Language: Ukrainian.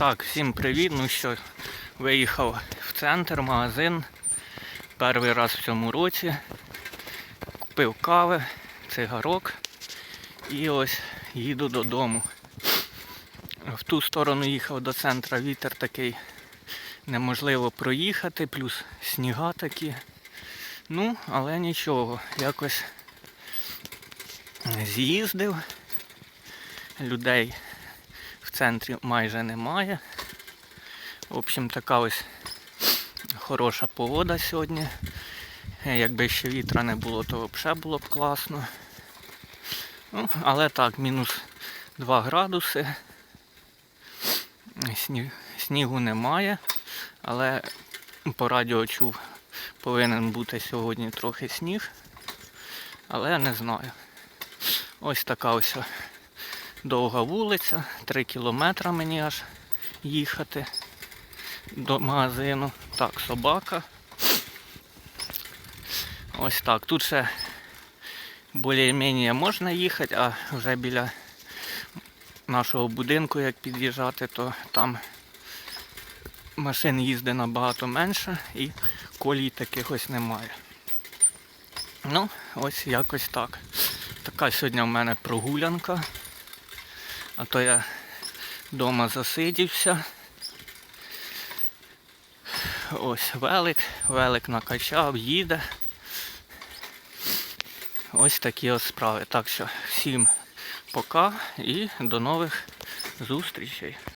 Так, всім привіт. Ну що, виїхав в центр, магазин. Перший раз в цьому році. Купив кави, цигарок і ось їду додому. В ту сторону їхав до центра, вітер такий неможливо проїхати, плюс сніга такі. Ну, але нічого, якось з'їздив. Людей в центрі майже немає. В общем, така ось хороша погода сьогодні. Е, Якби ще вітра не було, то взагалі було б класно. Ну, але так, мінус 2 градуси. Сні- Снігу немає, але по радіо чув, повинен бути сьогодні трохи сніг. Але не знаю. Ось така ось довга вулиця, 3 кілометри мені аж їхати до магазину. Так, собака. Ось так. Тут ще більш-менш можна їхати, а вже біля нашого будинку, як під'їжджати, то там машин їздить набагато менше і колій таких ось немає. Ну, ось якось так. Така сьогодні в мене прогулянка. А то я вдома засидівся. Ось велик, велик накачав, їде. Ось такі ось справи. Так що всім пока і до нових зустрічей.